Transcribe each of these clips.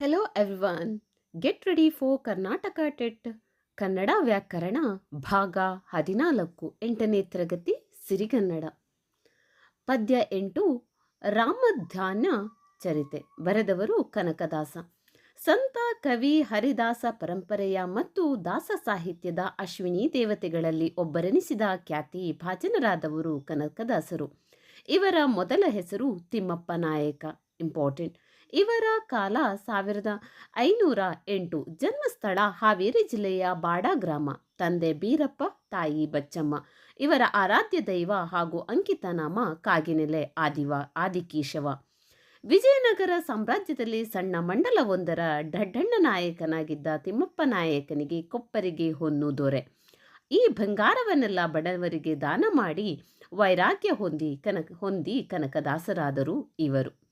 Hello everyone get ready for Karnataka TET Kannada ವ್ಯಾಕರಣ ಭಾಗ ಹದಿನಾಲ್ಕು ಎಂಟನೇ ತರಗತಿ ಸಿರಿಗನ್ನಡ ಪದ್ಯ ಎಂಟು, ರಾಮಧ್ಯಾನ ಚರಿತೆ. ಬರೆದವರು ಕನಕದಾಸ. ಸಂತ, ಕವಿ, ಹರಿದಾಸ ಪರಂಪರೆಯ ಮತ್ತು ದಾಸ ಸಾಹಿತ್ಯದ ಅಶ್ವಿನಿ ದೇವತೆಗಳಲ್ಲಿ ಒಬ್ಬರೆನಿಸಿದ ಖ್ಯಾತಿ ಭಾಜನರಾದವರು ಕನಕದಾಸರು. ಇವರ ಮೊದಲ ಹೆಸರು ತಿಮ್ಮಪ್ಪ ನಾಯಕ. ಇಂಪಾರ್ಟೆಂಟ್. ಇವರ ಕಾಲ ಸಾವಿರದ ಐನೂರ ಎಂಟು ಜನ್ಮಸ್ಥಳ ಹಾವೇರಿ ಜಿಲ್ಲೆಯ ಬಾಡ ಗ್ರಾಮ. ತಂದೆ ಬೀರಪ್ಪ, ತಾಯಿ ಬಚ್ಚಮ್ಮ. ಇವರ ಆರಾಧ್ಯ ದೈವ ಹಾಗೂ ಅಂಕಿತ ನಾಮ ಕಾಗಿನೆಲೆ, ಆದಿವ, ಆದಿಕೀಶವ. ವಿಜಯನಗರ ಸಾಮ್ರಾಜ್ಯದಲ್ಲಿ ಸಣ್ಣ ಮಂಡಲವೊಂದರ ಢಡ್ಡಣ್ಣ ನಾಯಕನಾಗಿದ್ದ ತಿಮ್ಮಪ್ಪ ನಾಯಕನಿಗೆ ಕೊಪ್ಪರಿಗೆ ಹೊನ್ನು ದೊರೆ. ಈ ಬಂಗಾರವನ್ನೆಲ್ಲ ಬಡವರಿಗೆ ದಾನ ಮಾಡಿ ವೈರಾಗ್ಯ ಹೊಂದಿ ಕನಕ, ಹೊಂದಿ ಕನಕದಾಸರಾದರು ಇವರು.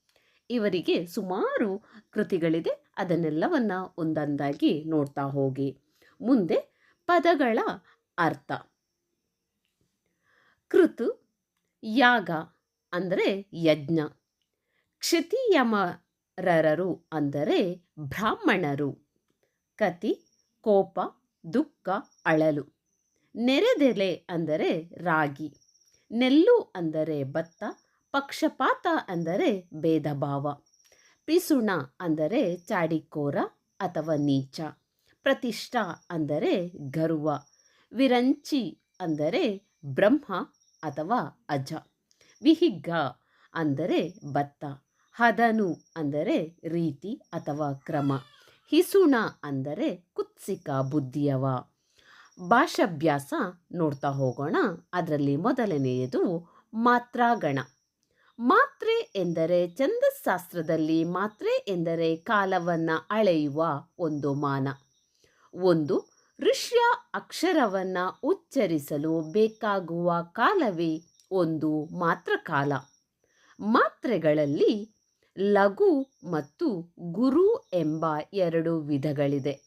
ಇವರಿಗೆ ಸುಮಾರು ಕೃತಿಗಳಿದೆ. ಅದನ್ನೆಲ್ಲವನ್ನ ಒಂದೊಂದಾಗಿ ನೋಡ್ತಾ ಹೋಗಿ. ಮುಂದೆ ಪದಗಳ ಅರ್ಥ. ಕೃತು, ಯಾಗ ಅಂದರೆ ಯಜ್ಞ. ಕ್ಷಿತಿಯಮರರು ಅಂದರೆ ಬ್ರಾಹ್ಮಣರು. ಕತಿ, ಕೋಪ, ದುಃಖ, ಅಳಲು. ನೆರೆದೆಲೆ ಅಂದರೆ ರಾಗಿ. ನೆಲ್ಲು ಅಂದರೆ ಭತ್ತ. ಪಕ್ಷಪಾತ ಅಂದರೆ ಭೇದ ಭಾವ ಪಿಸುಣ ಅಂದರೆ ಚಾಡಿಕೋರ ಅಥವಾ ನೀಚ. ಪ್ರತಿಷ್ಠಾ ಅಂದರೆ ಗರ್ವ. ವಿರಂಚಿ ಅಂದರೆ ಬ್ರಹ್ಮ ಅಥವಾ ಅಜ. ವಿಹಿಗ್ಗ ಅಂದರೆ ಭತ್ತ. ಹದನು ಅಂದರೆ ರೀತಿ ಅಥವಾ ಕ್ರಮ. ಹಿಸುಣ ಅಂದರೆ ಕುತ್ಸಿಕ ಬುದ್ಧಿಯವ. ಭಾಷಾಭ್ಯಾಸ ನೋಡ್ತಾ ಹೋಗೋಣ. ಅದರಲ್ಲಿ ಮೊದಲನೆಯದು ಮಾತ್ರಾಗಣ. ಮಾತ್ರೆ ಎಂದರೆ ಛಂದಸ್ಸಾಸ್ತ್ರದಲ್ಲಿ ಮಾತ್ರೆ ಎಂದರೆ ಕಾಲವನ್ನು ಅಳೆಯುವ ಒಂದು ಮಾನ. ಒಂದು, ಋಷ್ಯ ಅಕ್ಷರವನ್ನು ಉಚ್ಚರಿಸಲು ಬೇಕಾಗುವ ಕಾಲವೇ ಒಂದು ಮಾತ್ರ ಕಾಲ ಮಾತ್ರೆಗಳಲ್ಲಿ ಲಘು ಮತ್ತು ಗುರು ಎಂಬ ಎರಡು ವಿಧಗಳಿದೆ.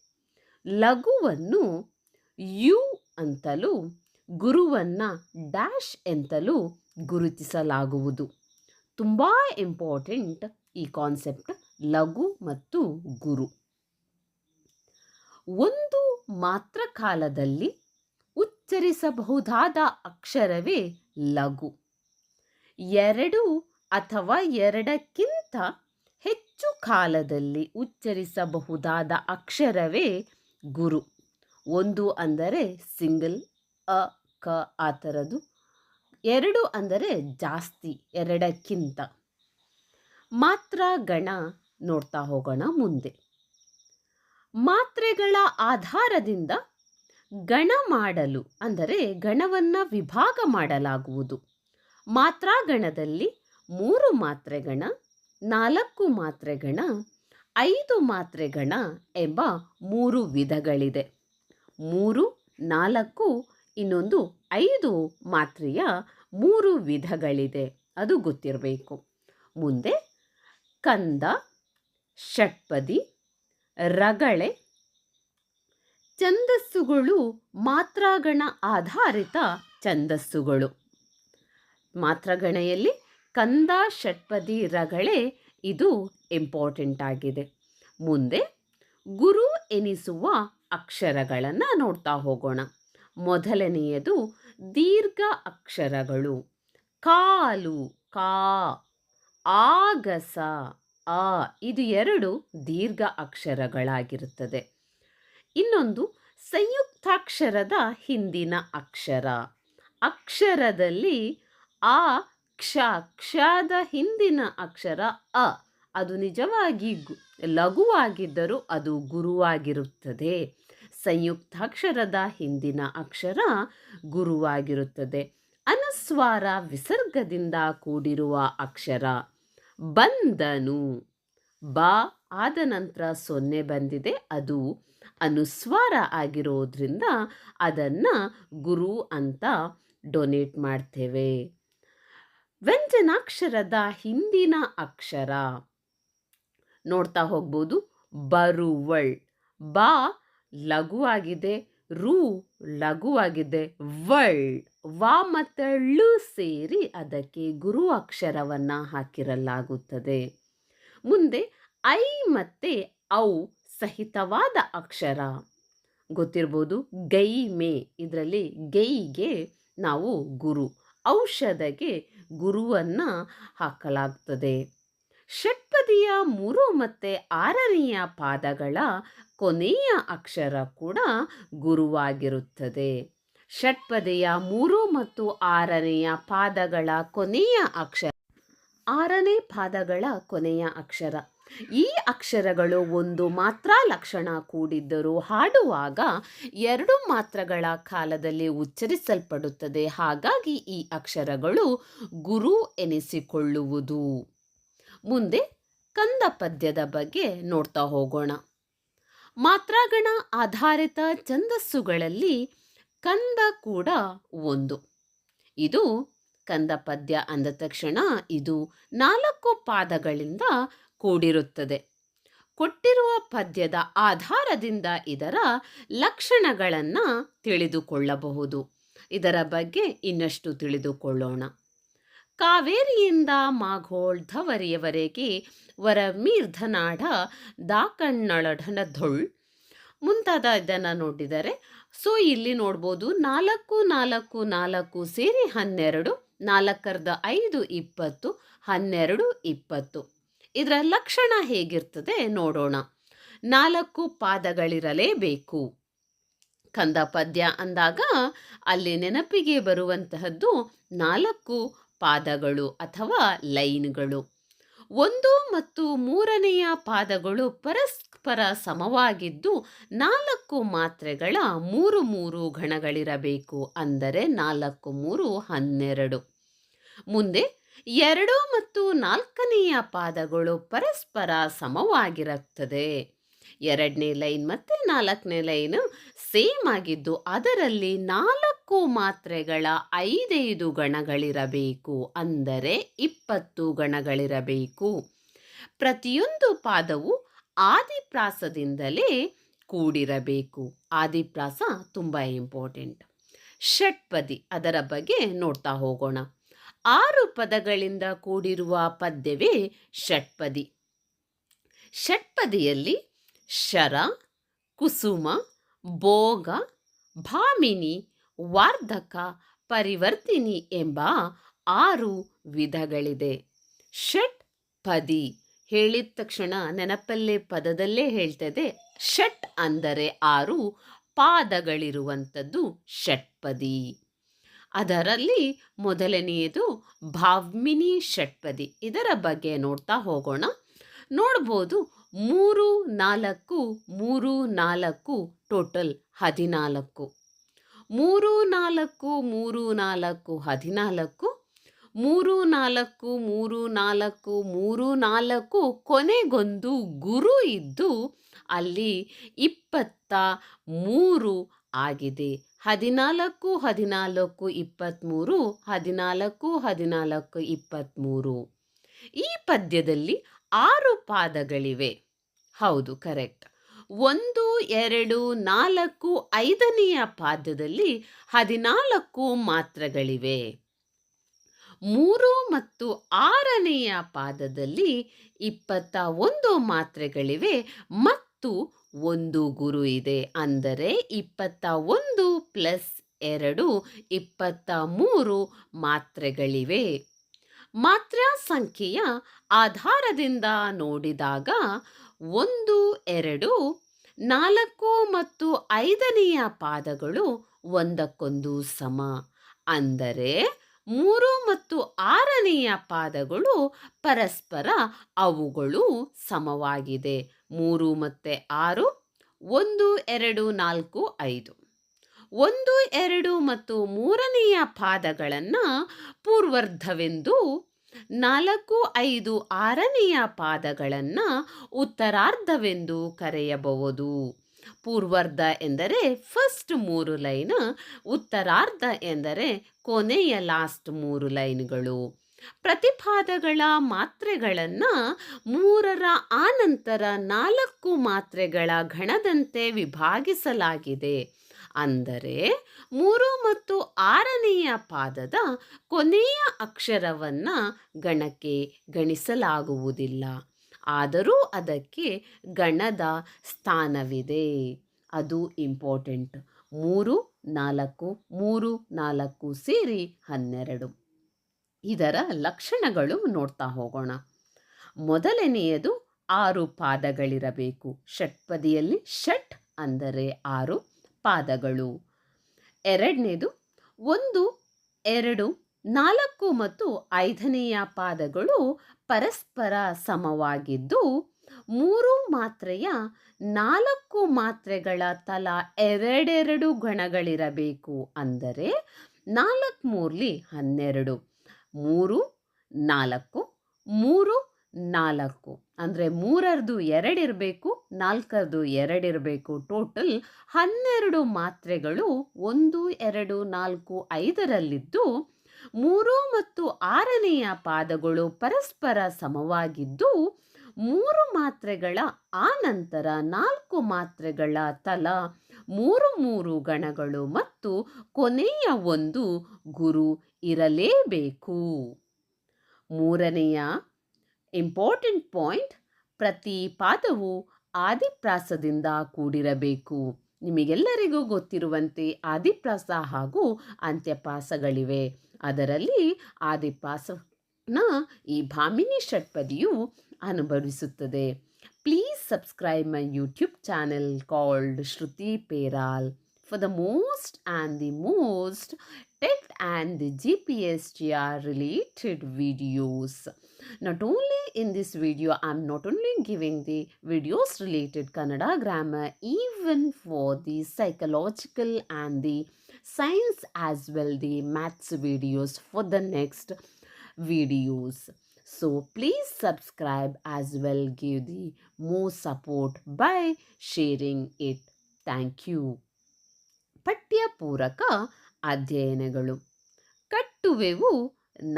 ಲಘುವನ್ನು ಯು ಅಂತಲೂ, ಗುರುವನ್ನು ಡ್ಯಾಶ್ ಎಂತಲೂ ಗುರುತಿಸಲಾಗುವುದು. ತುಂಬ ಇಂಪಾರ್ಟೆಂಟ್ ಈ ಕಾನ್ಸೆಪ್ಟ್ ಲಘು ಮತ್ತು ಗುರು. ಒಂದು ಮಾತ್ರ ಕಾಲದಲ್ಲಿ ಉಚ್ಚರಿಸಬಹುದಾದ ಅಕ್ಷರವೇ ಲಘು. ಎರಡು ಅಥವಾ ಎರಡಕ್ಕಿಂತ ಹೆಚ್ಚು ಕಾಲದಲ್ಲಿ ಉಚ್ಚರಿಸಬಹುದಾದ ಅಕ್ಷರವೇ ಗುರು. ಒಂದು ಅಂದರೆ ಸಿಂಗಲ್, ಅ, ಕ ಆ ಥರದ್ದು. ಎರಡು ಅಂದರೆ ಜಾಸ್ತಿ, ಎರಡಕ್ಕಿಂತ. ಮಾತ್ರ ಗಣ ನೋಡ್ತಾ ಹೋಗೋಣ ಮುಂದೆ. ಮಾತ್ರೆಗಳ ಆಧಾರದಿಂದ ಗಣ ಮಾಡಲು, ಅಂದರೆ ಗಣವನ್ನು ವಿಭಾಗ ಮಾಡಲಾಗುವುದು. ಮಾತ್ರಾಗಣದಲ್ಲಿ ಮೂರು ಮಾತ್ರೆಗಣ, ನಾಲ್ಕು ಮಾತ್ರೆಗಣ, ಐದು ಮಾತ್ರೆಗಣ ಎಂಬ ಮೂರು ವಿಧಗಳಿದೆ. ಮೂರು, ನಾಲ್ಕು, ಇನ್ನೊಂದು ಐದು ಮಾತ್ರೆಯ ಮೂರು ವಿಧಗಳಿದೆ. ಅದು ಗೊತ್ತಿರಬೇಕು. ಮುಂದೆ ಕಂದ, ಷಟ್ಪದಿ, ರಗಳೆ, ಛಂದಸ್ಸುಗಳು ಮಾತ್ರಗಣ ಆಧಾರಿತ ಛಂದಸ್ಸುಗಳು. ಮಾತ್ರಗಣೆಯಲ್ಲಿ ಕಂದ, ಷಟ್ಪದಿ, ರಗಳೆ ಇದು ಇಂಪಾರ್ಟೆಂಟ್ ಆಗಿದೆ. ಮುಂದೆ ಗುರು ಎನಿಸುವ ಅಕ್ಷರಗಳನ್ನು ನೋಡ್ತಾ ಹೋಗೋಣ. ಮೊದಲನೆಯದು ದೀರ್ಘ ಅಕ್ಷರಗಳು. ಕಾಲು, ಕಾ, ಆಗಸ ಆ ಇದು ಎರಡು ದೀರ್ಘ ಅಕ್ಷರಗಳಾಗಿರುತ್ತದೆ. ಇನ್ನೊಂದು ಸಂಯುಕ್ತಾಕ್ಷರದ ಹಿಂದಿನ ಅಕ್ಷರ. ಅಕ್ಷರದಲ್ಲಿ ಆ ಕ್ಷ, ಕ್ಷದ ಹಿಂದಿನ ಅಕ್ಷರ ಅ. ಅದು ನಿಜವಾಗಿ ಲಘುವಾಗಿದ್ದರೂ ಅದು ಗುರುವಾಗಿರುತ್ತದೆ. ಸಂಯುಕ್ತಾಕ್ಷರದ ಹಿಂದಿನ ಅಕ್ಷರ ಗುರುವಾಗಿರುತ್ತದೆ. ಅನುಸ್ವಾರ ವಿಸರ್ಗದಿಂದ ಕೂಡಿರುವ ಅಕ್ಷರ ಬಂದನು ಬ ಆದ ನಂತರ ಸೊನ್ನೆ ಬಂದಿದೆ. ಅದು ಅನುಸ್ವಾರ ಆಗಿರೋದ್ರಿಂದ ಅದನ್ನು ಗುರು ಅಂತ ಡೊನೇಟ್ ಮಾಡ್ತೇವೆ. ವ್ಯಂಜನಾಕ್ಷರದ ಹಿಂದಿನ ಅಕ್ಷರ ನೋಡ್ತಾ ಹೋಗ್ಬೋದು. ಬರುವಳ್. ಬಾ ಲಘುವಾಗಿದೆ, ರು ಲಘುವಾಗಿದೆ, ವಳ್, ವ ಮತ್ತು ಳು ಸೇರಿ ಅದಕ್ಕೆ ಗುರು ಅಕ್ಷರವನ್ನು ಹಾಕಿರಲಾಗುತ್ತದೆ. ಮುಂದೆ ಐ ಮತ್ತೆ ಔ ಸಹಿತವಾದ ಅಕ್ಷರ. ಗೊತ್ತಿರ್ಬೋದು ಗೈ ಮೇ, ಇದರಲ್ಲಿ ಗೈಗೆ ನಾವು ಗುರು, ಔಷಧಗೆ ಗುರುವನ್ನು ಹಾಕಲಾಗ್ತದೆ. ಷಟ್ಪದಿಯ ಮೂರು ಮತ್ತು ಆರನೆಯ ಪಾದಗಳ ಕೊನೆಯ ಅಕ್ಷರ ಕೂಡ ಗುರುವಾಗಿರುತ್ತದೆ. ಷಟ್ಪದಿಯ ಮೂರು ಮತ್ತು ಆರನೆಯ ಪಾದಗಳ ಕೊನೆಯ ಅಕ್ಷರ, ಆರನೇ ಪಾದಗಳ ಕೊನೆಯ ಅಕ್ಷರ. ಈ ಅಕ್ಷರಗಳು ಒಂದು ಮಾತ್ರ ಲಕ್ಷಣ ಕೂಡಿದ್ದರೂ ಹಾಡುವಾಗ ಎರಡು ಮಾತ್ರಗಳ ಕಾಲದಲ್ಲಿ ಉಚ್ಚರಿಸಲ್ಪಡುತ್ತದೆ. ಹಾಗಾಗಿ ಈ ಅಕ್ಷರಗಳು ಗುರು ಎನಿಸಿಕೊಳ್ಳುವುದು. ಮುಂದೆ ಕಂದ ಪದ್ಯದ ಬಗ್ಗೆ ನೋಡ್ತಾ ಹೋಗೋಣ. ಮಾತ್ರಾಗಣ ಆಧಾರಿತ ಛಂದಸ್ಸುಗಳಲ್ಲಿ ಕಂದ ಕೂಡ ಒಂದು. ಇದು ಕಂದ ಪದ್ಯ ಅಂದ ತಕ್ಷಣ ಇದು ನಾಲ್ಕು ಪಾದಗಳಿಂದ ಕೂಡಿರುತ್ತದೆ. ಕೊಟ್ಟಿರುವ ಪದ್ಯದ ಆಧಾರದಿಂದ ಇದರ ಲಕ್ಷಣಗಳನ್ನು ತಿಳಿದುಕೊಳ್ಳಬಹುದು. ಇದರ ಬಗ್ಗೆ ಇನ್ನಷ್ಟು ತಿಳಿದುಕೊಳ್ಳೋಣ. ಕಾವೇರಿಯಿಂದ ಮಾಘೋಳ್ ಧವರಿಯವರೆಗೆ ವರ ಮೀರ್ಧನಾಢ ದಾಕಣ್ಣಳಢನಧೊಳ್ ಮುಂತಾದ ಇದನ್ನು ನೋಡಿದರೆ, ಸೊ ಇಲ್ಲಿ ನೋಡ್ಬೋದು ನಾಲ್ಕು ನಾಲ್ಕು ನಾಲ್ಕು ಸೇರಿ ಹನ್ನೆರಡು, ನಾಲ್ಕರದ ಐದು, ಇಪ್ಪತ್ತು, ಹನ್ನೆರಡು, ಇಪ್ಪತ್ತು. ಇದರ ಲಕ್ಷಣ ಹೇಗಿರ್ತದೆ ನೋಡೋಣ. ನಾಲ್ಕು ಪಾದಗಳಿರಲೇಬೇಕು. ಕಂದ ಪದ್ಯ ಅಂದಾಗ ಅಲ್ಲಿ ನೆನಪಿಗೆ ಬರುವಂತಹದ್ದು ನಾಲ್ಕು ಪಾದಗಳು ಅಥವಾ ಲೈನ್ಗಳು. ಒಂದು ಮತ್ತು ಮೂರನೆಯ ಪಾದಗಳು ಪರಸ್ಪರ ಸಮವಾಗಿದ್ದು ನಾಲ್ಕು ಮಾತ್ರೆಗಳ ಮೂರು ಮೂರು ಗಣಗಳಿರಬೇಕು ಅಂದರೆ ನಾಲ್ಕು ಮೂರು ಹನ್ನೆರಡು. ಮುಂದೆ ಎರಡು ಮತ್ತು ನಾಲ್ಕನೆಯ ಪಾದಗಳು ಪರಸ್ಪರ ಸಮವಾಗಿರುತ್ತದೆ. ಎರಡನೇ ಲೈನ್ ಮತ್ತು ನಾಲ್ಕನೇ ಲೈನು ಸೇಮ್ ಆಗಿದ್ದು ಅದರಲ್ಲಿ ನಾಲ್ಕು ಮಾತ್ರೆಗಳ ಐದೈದು ಗಣಗಳಿರಬೇಕು. ಅಂದರೆ ಇಪ್ಪತ್ತು ಗಣಗಳಿರಬೇಕು. ಪ್ರತಿಯೊಂದು ಪಾದವು ಆದಿಪ್ರಾಸದಿಂದಲೇ ಕೂಡಿರಬೇಕು. ಆದಿಪ್ರಾಸ ತುಂಬ ಇಂಪಾರ್ಟೆಂಟ್. ಷಟ್ಪದಿ ಅದರ ಬಗ್ಗೆ ನೋಡ್ತಾ ಹೋಗೋಣ. ಆರು ಪದಗಳಿಂದ ಕೂಡಿರುವ ಪದ್ಯವೇ ಷಟ್ಪದಿ ಷಟ್ಪದಿಯಲ್ಲಿ ಶರ, ಕುಸುಮ, ಭೋಗ, ಭಾಮಿನಿ, ವಾರ್ಧಕ, ಪರಿವರ್ತಿನಿ ಎಂಬ ಆರು ವಿಧಗಳಿದೆ. ಷಟ್ ಪದಿ ಹೇಳಿದ ತಕ್ಷಣ ನೆನಪಲ್ಲೇ ಪದದಲ್ಲೇ ಹೇಳ್ತದೆ. ಷಟ್ ಅಂದರೆ ಆರು ಪಾದಗಳಿರುವಂಥದ್ದು ಷಟ್ಪದಿ ಅದರಲ್ಲಿ ಮೊದಲನೆಯದು ಭಾವ್ಮಿನಿ ಷಟ್ಪದಿ ಇದರ ಬಗ್ಗೆ ನೋಡ್ತಾ ಹೋಗೋಣ. ನೋಡ್ಬೋದು ಮೂರು ನಾಲ್ಕು ಮೂರು ನಾಲ್ಕು ಟೋಟಲ್ ಹದಿನಾಲ್ಕು. ಮೂರು ನಾಲ್ಕು ಮೂರು ನಾಲ್ಕು ಹದಿನಾಲ್ಕು ಮೂರು ನಾಲ್ಕು ಮೂರು ನಾಲ್ಕು ಮೂರು ನಾಲ್ಕು ಕೊನೆಗೊಂದು ಗುರು ಇದ್ದು ಅಲ್ಲಿ ಇಪ್ಪತ್ತ ಮೂರು ಆಗಿದೆ. ಹದಿನಾಲ್ಕು ಹದಿನಾಲ್ಕು ಇಪ್ಪತ್ತ್ಮೂರು ಹದಿನಾಲ್ಕು ಹದಿನಾಲ್ಕು ಇಪ್ಪತ್ತ್ಮೂರು. ಈ ಪದ್ಯದಲ್ಲಿ ಆರು ಪಾದಗಳಿವೆ ಹೌದು, ಕರೆಕ್ಟ್. ಒಂದು, ಎರಡು, ನಾಲ್ಕು, ಐದನೆಯ ಪಾದದಲ್ಲಿ ಹದಿನಾಲ್ಕು ಮಾತ್ರಗಳಿವೆ. ಮೂರು ಮತ್ತು ಆರನೆಯ ಪಾದದಲ್ಲಿ ಇಪ್ಪತ್ತ ಒಂದು ಮಾತ್ರೆಗಳಿವೆ ಮತ್ತು ಒಂದು ಗುರು ಇದೆ. ಅಂದರೆ ಇಪ್ಪತ್ತ ಒಂದು ಪ್ಲಸ್ ಎರಡು, ಇಪ್ಪತ್ತ ಮೂರು ಮಾತ್ರೆಗಳಿವೆ. ಮಾತ್ರಾ ಸಂಖ್ಯೆಯ ಆಧಾರದಿಂದ ನೋಡಿದಾಗ ಒಂದು, ಎರಡು, ನಾಲ್ಕು ಮತ್ತು ಐದನೆಯ ಪಾದಗಳು ಒಂದಕ್ಕೊಂದು ಸಮ. ಅಂದರೆ ಮೂರು ಮತ್ತು ಆರನೆಯ ಪಾದಗಳು ಪರಸ್ಪರ ಅವುಗಳು ಸಮವಾಗಿದೆ. ಮೂರು ಮತ್ತು ಆರು, ಒಂದು, ಎರಡು, ನಾಲ್ಕು, ಐದು. ಒಂದು, ಎರಡು ಮತ್ತು ಮೂರನೆಯ ಪಾದಗಳನ್ನು ಪೂರ್ವರ್ಧವೆಂದು ನಾಲ್ಕು, ಐದು, ಆರನೆಯ ಪಾದಗಳನ್ನು ಉತ್ತರಾರ್ಧವೆಂದು ಕರೆಯಬಹುದು. ಪೂರ್ವಾರ್ಧ ಎಂದರೆ ಫಸ್ಟ್ ಮೂರು ಲೈನ್, ಉತ್ತರಾರ್ಧ ಎಂದರೆ ಕೊನೆಯ ಲಾಸ್ಟ್ ಮೂರು ಲೈನ್ಗಳು. ಪ್ರತಿಪಾದಗಳ ಮಾತ್ರೆಗಳನ್ನು ಮೂರರ ಆನಂತರ ನಾಲ್ಕು ಮಾತ್ರೆಗಳ ಘಣದಂತೆ ವಿಭಾಗಿಸಲಾಗಿದೆ. ಅಂದರೆ ಮೂರು ಮತ್ತು ಆರನೆಯ ಪಾದದ ಕೊನೆಯ ಅಕ್ಷರವನ್ನು ಗಣಕ್ಕೆ ಗಣಿಸಲಾಗುವುದಿಲ್ಲ. ಆದರೂ ಅದಕ್ಕೆ ಗಣದ ಸ್ಥಾನವಿದೆ. ಅದು ಇಂಪಾರ್ಟೆಂಟ್. ಮೂರು, ನಾಲ್ಕು ಮೂರು, ನಾಲ್ಕು ಸೇರಿ ಹನ್ನೆರಡು. ಇದರ ಲಕ್ಷಣಗಳು ನೋಡ್ತಾ ಹೋಗೋಣ. ಮೊದಲನೆಯದು ಆರು ಪಾದಗಳಿರಬೇಕು. ಷಟ್ಪದಿಯಲ್ಲಿ ಷಟ್ ಅಂದರೆ ಆರು ಪಾದಗಳು. ಎರಡನೇದು, ಒಂದು, ಎರಡು, ನಾಲ್ಕು ಮತ್ತು ಐದನೆಯ ಪಾದಗಳು ಪರಸ್ಪರ ಸಮವಾಗಿದ್ದು, ಮೂರು ಮಾತ್ರೆಯ ನಾಲ್ಕು ಮಾತ್ರೆಗಳ ತಲಾ ಎರಡೆರಡು ಗಣಗಳಿರಬೇಕು ಅಂದರೆ ನಾಲ್ಕು ಮೂರ್ಲಿ ಹನ್ನೆರಡು. ಮೂರು, ನಾಲ್ಕು, ಮೂರು ನಾಲ್ಕು. ಅಂದರೆ ಮೂರರದು ಎರಡಿರಬೇಕು ನಾಲ್ಕರದು ಎರಡಿರಬೇಕು ಟೋಟಲ್ ಹನ್ನೆರಡು ಮಾತ್ರೆಗಳು ಒಂದು, ಎರಡು, ನಾಲ್ಕು, ಐದರಲ್ಲಿದ್ದು ಮೂರು ಮತ್ತು ಆರನೆಯ ಪಾದಗಳು ಪರಸ್ಪರ ಸಮವಾಗಿದ್ದು ಮೂರು ಮಾತ್ರೆಗಳ ಆನಂತರ ನಾಲ್ಕು ಮಾತ್ರೆಗಳ ತಲಾ ಮೂರು ಮೂರು ಗಣಗಳು ಮತ್ತು ಕೊನೆಯ ಒಂದು ಗುರು ಇರಲೇಬೇಕು. ಮೂರನೆಯ ಇಂಪಾರ್ಟೆಂಟ್ ಪಾಯಿಂಟ್, ಪ್ರತಿ ಪಾದವು ಆದಿಪ್ರಾಸದಿಂದ ಕೂಡಿರಬೇಕು. ನಿಮಗೆಲ್ಲರಿಗೂ ಗೊತ್ತಿರುವಂತೆ ಆದಿಪ್ರಾಸ ಹಾಗೂ ಅಂತ್ಯಪಾಸಗಳಿವೆ ಅದರಲ್ಲಿ ಆದಿಪಾಸನ ಈ ಭಾಮಿನಿ ಷಟ್ಪದಿಯು ಅನುಭವಿಸುತ್ತದೆ. Please subscribe my YouTube channel called Shruti ಪೇರಾಲ್ for the most and the most tech and the G P S G R related videos. Not only in this video, I'm not only giving the videos related Kannada grammar, even for the psychological and the science as well, the maths videos for the next videos. So please subscribe as well, give the more support by sharing it. Thank you. ಪಠ್ಯ ಪೂರಕ ಅಧ್ಯಯನಗಳು ಕಟ್ಟುವೆವು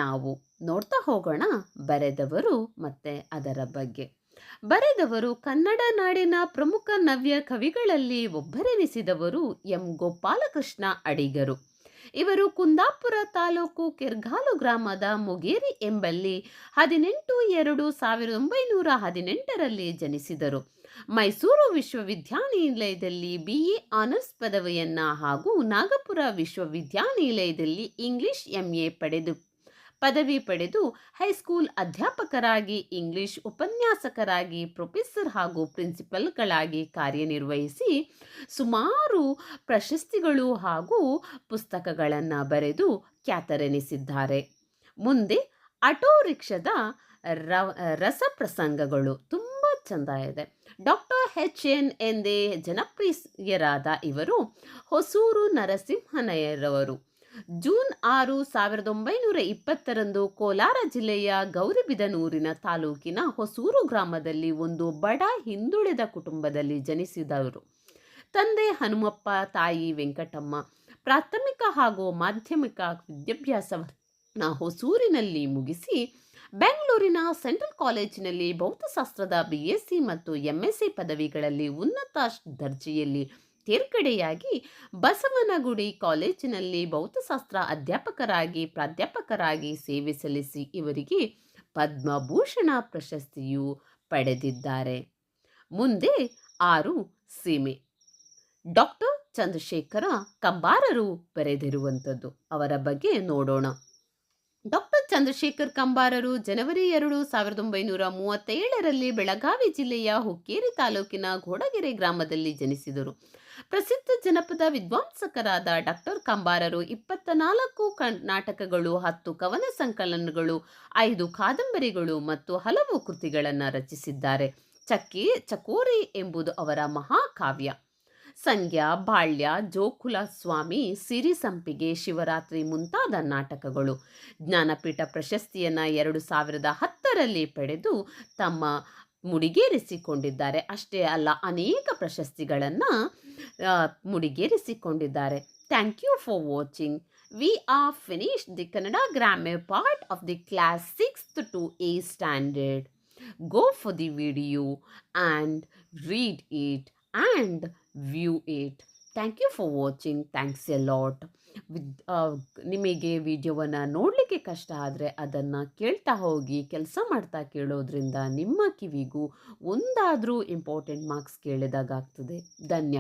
ನಾವು ನೋಡ್ತಾ ಹೋಗೋಣ ಬರೆದವರು ಮತ್ತೆ ಅದರ ಬಗ್ಗೆ. ಬರೆದವರು ಕನ್ನಡ ನಾಡಿನ ಪ್ರಮುಖ ನವ್ಯ ಕವಿಗಳಲ್ಲಿ ಒಬ್ಬರೆನಿಸಿದವರು ಎಂ. ಗೋಪಾಲಕೃಷ್ಣ ಅಡಿಗರು. ಇವರು ಕುಂದಾಪುರ ತಾಲೂಕು ಕಿರ್ಗಾಲು ಗ್ರಾಮದ ಮುಗೇರಿ ಎಂಬಲ್ಲಿ ಹದಿನೆಂಟು ಎರಡು ಸಾವಿರದ ಒಂಬೈನೂರ ಹದಿನೆಂಟರಲ್ಲಿ ಜನಿಸಿದರು. ಮೈಸೂರು ವಿಶ್ವವಿದ್ಯಾನಿಲಯದಲ್ಲಿ ಬಿ ಎ ಆನರ್ಸ್ ಪದವಿಯನ್ನು ಹಾಗೂ ನಾಗಪುರ ವಿಶ್ವವಿದ್ಯಾನಿಲಯದಲ್ಲಿ ಇಂಗ್ಲಿಷ್ ಎಂ ಎ ಪಡೆದು ಪದವಿ ಪಡೆದು ಹೈಸ್ಕೂಲ್ ಅಧ್ಯಾಪಕರಾಗಿ, ಇಂಗ್ಲಿಷ್ ಉಪನ್ಯಾಸಕರಾಗಿ, ಪ್ರೊಫೆಸರ್ ಹಾಗೂ ಪ್ರಿನ್ಸಿಪಲ್ಗಳಾಗಿ ಕಾರ್ಯನಿರ್ವಹಿಸಿ ಸುಮಾರು ಪ್ರಶಸ್ತಿಗಳು ಹಾಗೂ ಪುಸ್ತಕಗಳನ್ನು ಬರೆದು ಖ್ಯಾತರೆನಿಸಿದ್ದಾರೆ. ಮುಂದೆ ಆಟೋ ರಿಕ್ಷಾದ ರಸ ರಸಪ್ರಸಂಗಗಳು ತುಂಬ ಚೆಂದ ಇದೆ. ಡಾಕ್ಟರ್ ಹೆಚ್ ಎನ್ ಎಂದೇ ಜನಪ್ರಿಯರಾದ ಇವರು ಹೊಸೂರು ನರಸಿಂಹನಯ್ಯರವರು ಜೂನ್ ಆರು ಸಾವಿರದ ಒಂಬೈನೂರ ಇಪ್ಪತ್ತರಂದು ಕೋಲಾರ ಜಿಲ್ಲೆಯ ಗೌರಿಬಿದನೂರಿನ ತಾಲೂಕಿನ ಹೊಸೂರು ಗ್ರಾಮದಲ್ಲಿ ಒಂದು ಬಡ ಹಿಂದುಳಿದ ಕುಟುಂಬದಲ್ಲಿ ಜನಿಸಿದವರು. ತಂದೆ ಹನುಮಪ್ಪ, ತಾಯಿ ವೆಂಕಟಮ್ಮ, ಪ್ರಾಥಮಿಕ ಹಾಗೂ ಮಾಧ್ಯಮಿಕ ವಿದ್ಯಾಭ್ಯಾಸವನ್ನು ಹೊಸೂರಿನಲ್ಲಿ ಮುಗಿಸಿ ಬೆಂಗಳೂರಿನ ಸೆಂಟ್ರಲ್ ಕಾಲೇಜಿನಲ್ಲಿ ಭೌತಶಾಸ್ತ್ರದ ಬಿ ಎಸ್ ಸಿ ಮತ್ತು ಎಂ ಎಸ್ ಸಿ ಪದವಿಗಳಲ್ಲಿ ಉನ್ನತ ದರ್ಜೆಯಲ್ಲಿ ತೇರ್ಗಡೆಯಾಗಿ ಬಸವನಗುಡಿ ಕಾಲೇಜಿನಲ್ಲಿ ಭೌತಶಾಸ್ತ್ರ ಅಧ್ಯಾಪಕರಾಗಿ, ಪ್ರಾಧ್ಯಾಪಕರಾಗಿ ಸೇವೆ ಸಲ್ಲಿಸಿ ಇವರಿಗೆ ಪದ್ಮಭೂಷಣ ಪ್ರಶಸ್ತಿಯು ಪಡೆದಿದ್ದಾರೆ. ಮುಂದೆ ಆರು ಸೀಮೆ. ಡಾಕ್ಟರ್ ಚಂದ್ರಶೇಖರ ಕಂಬಾರರು ಬರೆದಿರುವಂಥದ್ದು. ಅವರ ಬಗ್ಗೆ ನೋಡೋಣ. ಡಾಕ್ಟರ್ ಚಂದ್ರಶೇಖರ್ ಕಂಬಾರರು ಜನವರಿ ಎರಡು ಸಾವಿರದ ಒಂಬೈನೂರ ಮೂವತ್ತೇಳರಲ್ಲಿ ಬೆಳಗಾವಿ ಜಿಲ್ಲೆಯ ಹುಕ್ಕೇರಿ ತಾಲೂಕಿನ ಘೋಡಗೆರೆ ಗ್ರಾಮದಲ್ಲಿ ಜನಿಸಿದರು. ಪ್ರಸಿದ್ಧ ಜನಪದ ವಿದ್ವಾಂಸಕರಾದ ಡಾಕ್ಟರ್ ಕಂಬಾರರು ಇಪ್ಪತ್ತ ನಾಲ್ಕು ನಾಟಕಗಳು, ಹತ್ತು ಕವನ ಸಂಕಲನಗಳು, ಐದು ಕಾದಂಬರಿಗಳು ಮತ್ತು ಹಲವು ಕೃತಿಗಳನ್ನು ರಚಿಸಿದ್ದಾರೆ. ಚಕ್ಕಿ, ಚಕೋರಿ ಎಂಬುದು ಅವರ ಮಹಾಕಾವ್ಯ. ಸಂಜ್ಞಾ ಬಾಳ್ಯ, ಜೋಕುಲ ಸ್ವಾಮಿ, ಸಿರಿ ಸಂಪಿಗೆ ಶಿವರಾತ್ರಿ ಮುಂತಾದ ನಾಟಕಗಳು. ಜ್ಞಾನಪೀಠ ಪ್ರಶಸ್ತಿಯನ್ನು ಎರಡು ಸಾವಿರದ ಹತ್ತರಲ್ಲಿ ಪಡೆದು ತಮ್ಮ ಮುಡಿಗೇರಿಸಿಕೊಂಡಿದ್ದಾರೆ. ಅಷ್ಟೇ ಅಲ್ಲ, ಅನೇಕ ಪ್ರಶಸ್ತಿಗಳನ್ನು ಮುಡಿಗೇರಿಸಿಕೊಂಡಿದ್ದಾರೆ. Thank you for watching we are finish the Kannada grammar part of the class sixth to a standard go for the video and read it and view it thank you for watching thanks a lot with ನಿಮಗೆ ವಿಡಿಯೋವನ್ನು ನೋಡಲಿಕ್ಕೆ ಕಷ್ಟ ಆದರೆ ಅದನ್ನು ಕೇಳ್ತಾ ಹೋಗಿ, ಕೆಲಸ ಮಾಡ್ತಾ ಕೇಳೋದ್ರಿಂದ ನಿಮ್ಮ ಕಿವಿಗೂ ಒಂದಾದರೂ ಇಂಪಾರ್ಟೆಂಟ್ ಮಾರ್ಕ್ಸ್ ಕೇಳಿದಾಗಾಗ್ತದೆ ಧನ್ಯವಾದ.